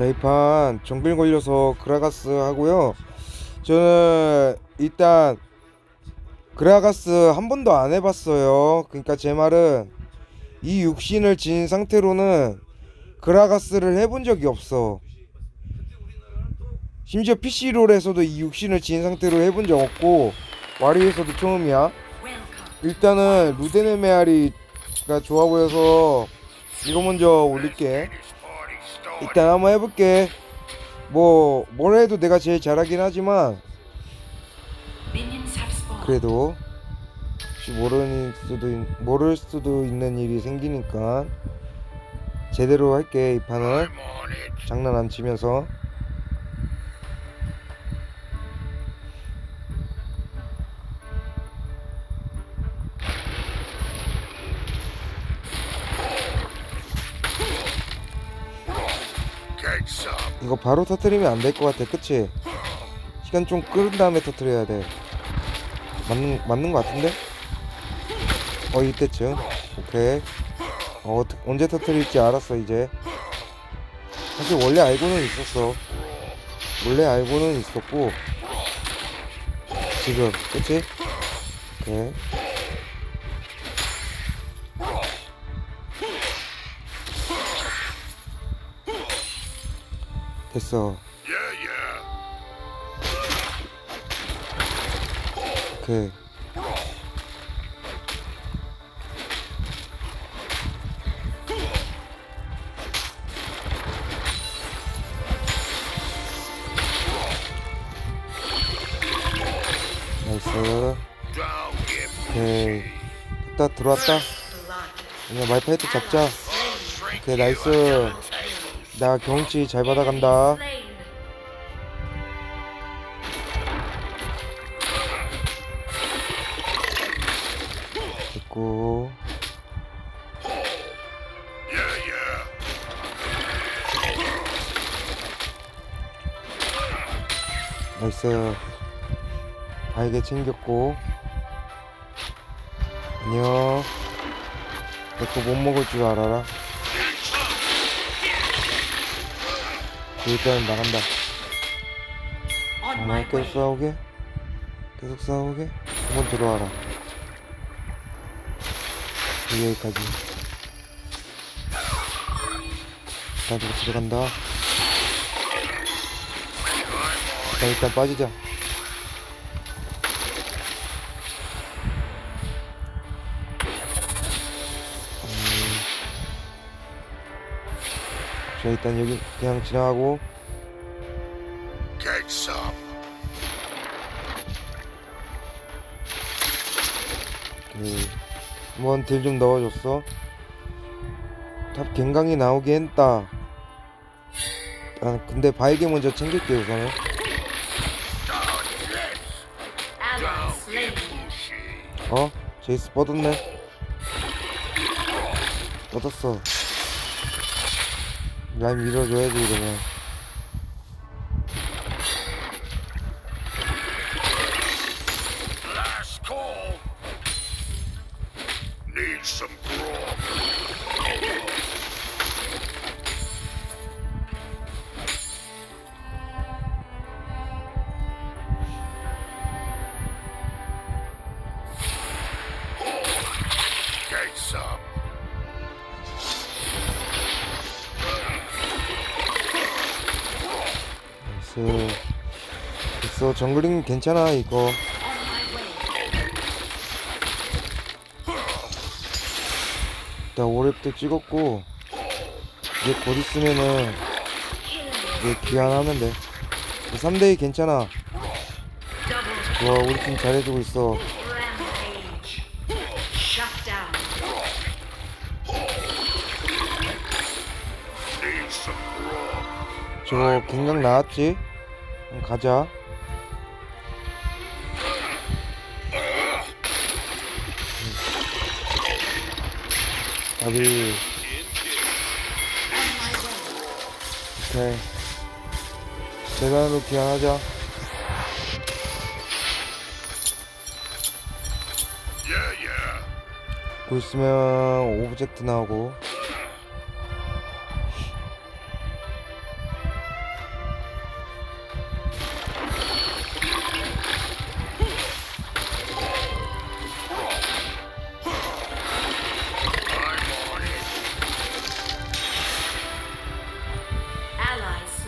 자, 이 판 정글 걸려서 그라가스 하고요. 저는 일단 그라가스 한 번도 안 해봤어요. 그러니까 제 말은 이 육신을 지닌 상태로는 그라가스를 해본 적이 없어. 심지어 PC롤에서도 이 육신을 지닌 상태로 해본 적 없고 와리에서도 처음이야. 일단은 루데네 메아리가 좋아 보여서 이거 먼저 올릴게. 일단 한번 해볼게. 뭐, 뭘 해도 내가 제일 잘하긴 하지만, 그래도, 혹시 모르는 수도, 있- 모를 수도 있는 일이 생기니까, 제대로 할게, 이 판은. 장난 안 치면서. 이거 바로 터트리면 안 될 것 같아, 그치? 시간 좀 끄른 다음에 터트려야 돼. 맞는, 맞는 것 같은데? 어, 이때쯤. 오케이. 어, 언제 터트릴지 알았어, 이제. 사실 원래 알고는 있었어. 원래 알고는 있었고. 지금, 그치? 오케이. 됐어. 오케이. 나이스. 오케이. 됐다, 들어왔다. 그냥 말파이트 잡자. 오케이, 나이스. 나 경치 잘 받아간다. 됐고. 나이스. 바에게 챙겼고. 안녕. 내거 못 먹을 줄 알아라. 일단 나간다. 정말 계속 싸우게? 계속 싸우게? 한번 들어와라. 여기까지. 나도 들어간다. 자, 일단 빠지자. 자, 일단 여기 그냥 지나가고. Some. 그, 한번 딜 좀 넣어줬어. 탑 갱강이 나오긴 했다. 아, 근데 바이게 먼저 챙길게 우선은. 어? 제이스 뻗었네. 뻗었어. 라인 밀어줘야지 이러면. Need some 어. 정글링 괜찮아 이거. 일단 오랩도 찍었고 이제 곧 있으면은 이제 귀환하면 돼. 3대2 괜찮아. 좋아 우리 팀 잘해주고 있어. 저거 갱강 나왔지? 가자. 답이 오케이 대단으로 귀환하자. 곧 있으면 오브젝트 나오고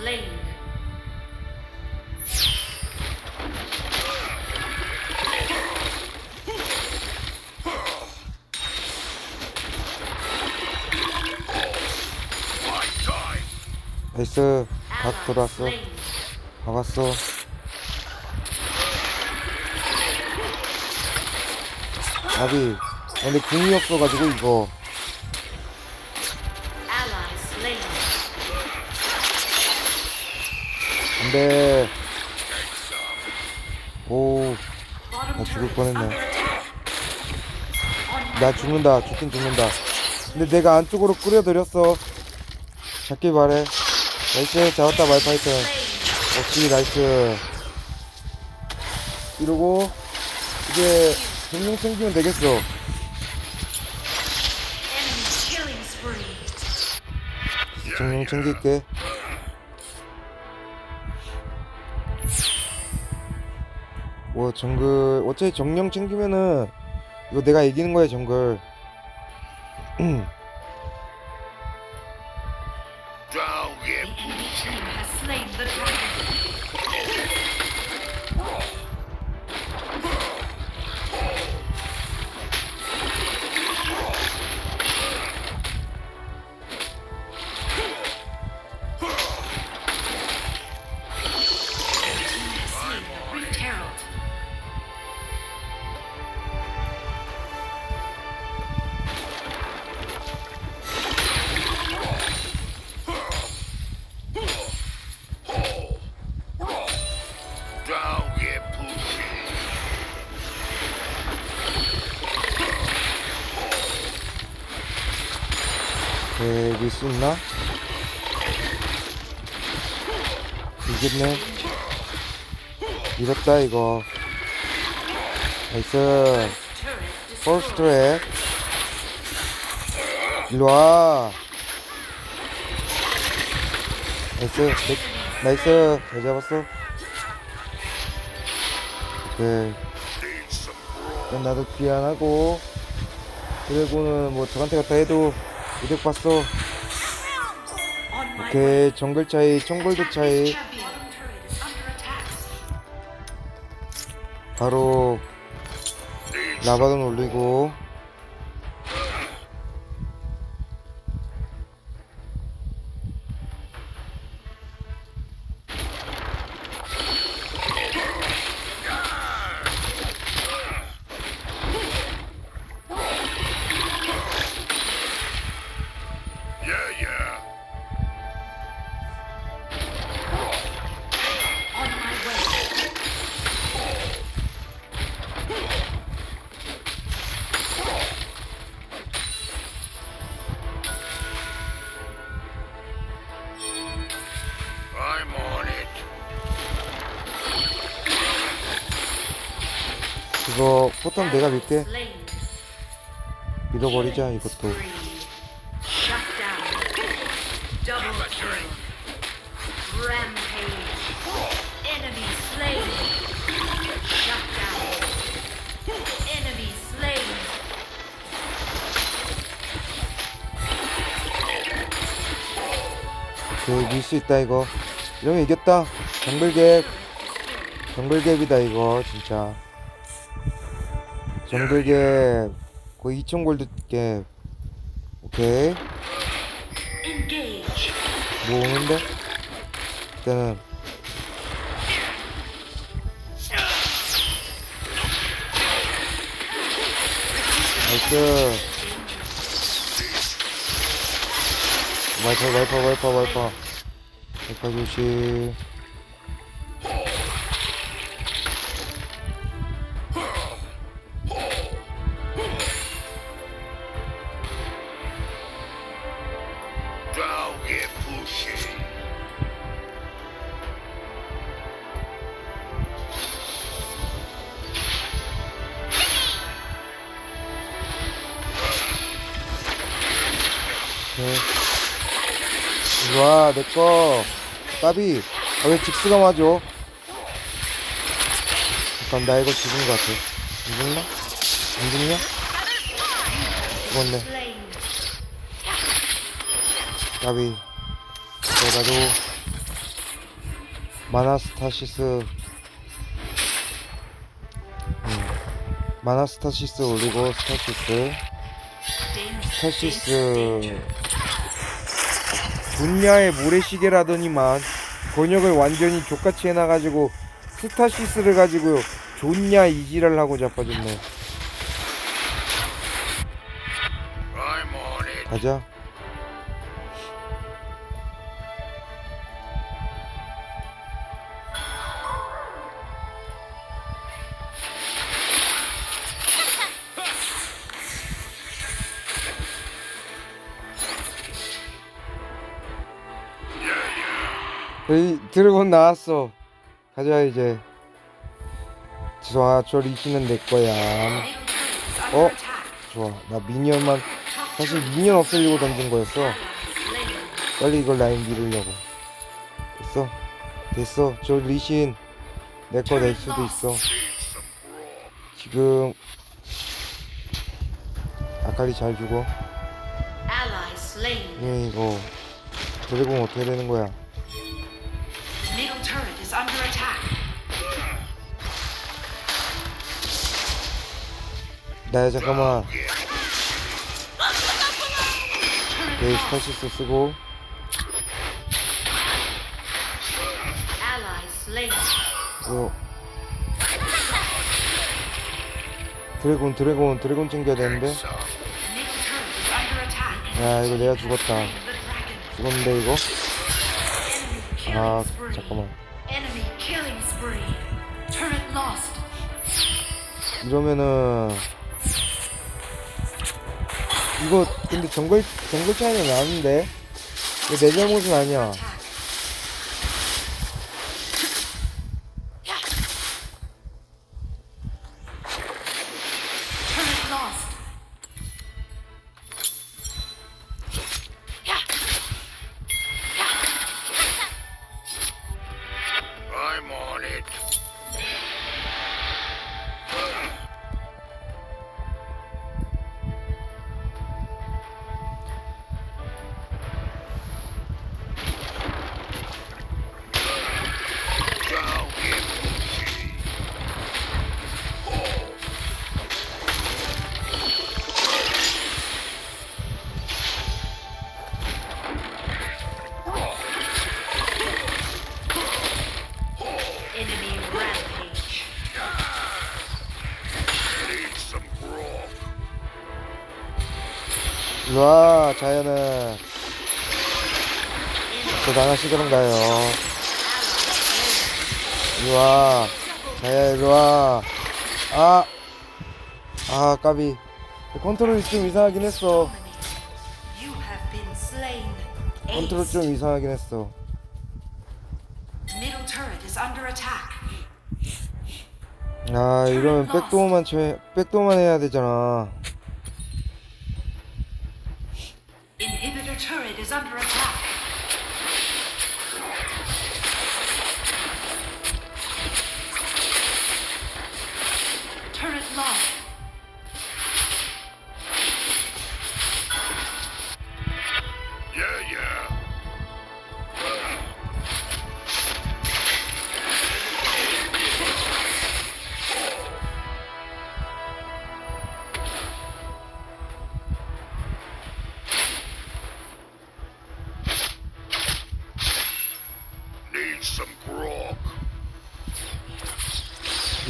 slain. 나이스 각 slain. 박았어 나비 근데 궁이 없어가지고 이거 안돼 오 Bottom 나 죽을 뻔했네. 나. 죽는다 죽긴 죽는다 근데 내가 안쪽으로 끌어들였어 잡길 바래 나이스 잡았다 Slain. 역시 나이스 이러고 이제 정령 챙기면 되겠어. 정령 챙길게 뭐 정글 어차피 정령 챙기면은 이거 내가 이기는 거야 정글 이겼네. 이겼다 이거. 나이스. Destroyed. 트랙 일로와. 나이스. 네, 나이스. 잘 잡았어. 오케이. 그럼 나도 귀환하고. 드래곤은 뭐 저한테 갔다 해도 이득 봤어. 오케이. 정글 차이 청골도 차이 바로 some 라바돈 올리고 포텀 내가 밀게 Killing 이것도 spree. Shut down. Double kill. Rampage. Enemy slain. Shut down. Enemy slain. 오케이 밀수 있다 이거 이러면 이겼다 정글갭 정글갭이다 이거 진짜 정글갭 거의 2,000골드 갭 오케이 Engage. 뭐 오는데? 일단은 나이스 와이퍼 와이퍼 와이퍼 와이퍼 와이퍼 조심 오케이 이리와 내꺼 까비. 아, 왜 직스가 맞아 잠깐 나 이거 죽은 것 같아. 안 죽나? 안 죽냐? 죽었네. 까비. 그래 나도 마나스타시스. 음, 마나스타시스 올리고 스타시스 스타시스. 분야의 모래시계라더니만 번역을 완전히 족같이 해놔가지고 스타시스를 가지고 좋냐 이지랄 하고 자빠졌네. 가자 여기 드래곤 나왔어. 가자 이제. 좋아 저 리치는 내 거야. 어? 좋아. 나 미니언만 사실 미니언 없애려고 던진 거였어. 빨리 이걸 라인 밀으려고. 됐어? 됐어. 저 리신 내 거 낼 수도 있어. 지금 아칼리 잘 죽어. 예 이거 드래곤 어떻게 되는 거야 turret is under attack. 나야 잠깐만 오케이 스타시스 쓰고 slain. 이거 드래곤 드래곤 드래곤 챙겨야 되는데 So, Middle turret is under attack. 야 이거 내가 죽었다 The dragon. 죽었는데 이거 아. 잠깐만. 이러면은 이거 근데 정글 정글 차이는 나는데 이거 내 잘못은 아니야 I'm on it. 와 자연은 그런가요 일로와 자야 일로와 아! 아 까비 컨트롤이 좀 이상하긴 했어. 컨트롤. 좀 이상하긴 했어. 아 이러면 백도어만 쳐 백도어만 해야 되잖아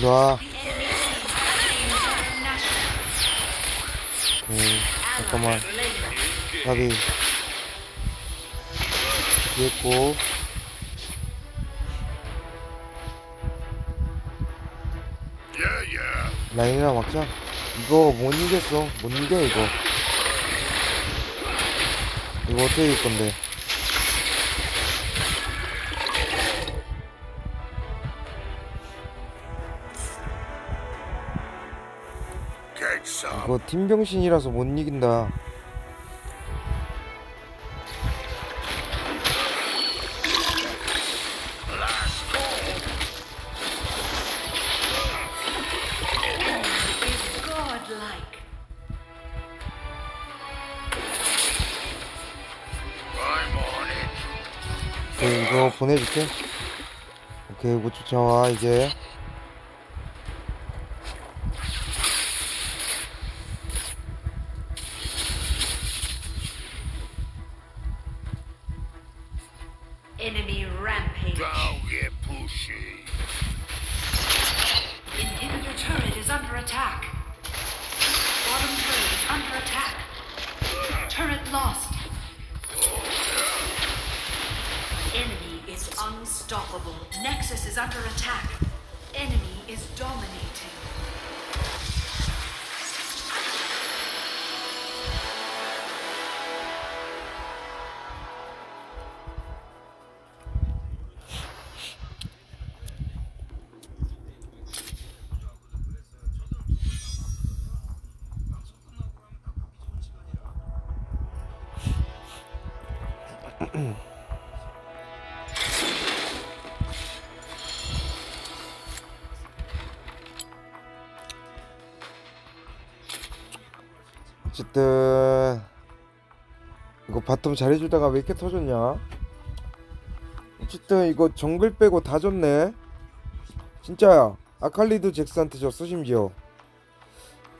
와. 오케이 잠깐만. 까비. 됐고. 라인이랑 막자. 이거 못 이겼어. 못 이겨 이거. 이거 어떻게 이길 건데 이거 팀병신이라서 못 이긴다. 그 이거 보내줄게 오케이 못 쫓아와 이제 lost. Enemy is unstoppable. Nexus is under attack. Enemy is dominating. 어쨌든 이거 바텀 잘해주다가 왜 이렇게 터졌냐? 어쨌든 이거 정글 빼고 다 졌네. 진짜야 아칼리도 잭스한테 졌어 심지어.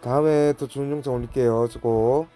다음에 더 좋은 영상 올릴게요 수고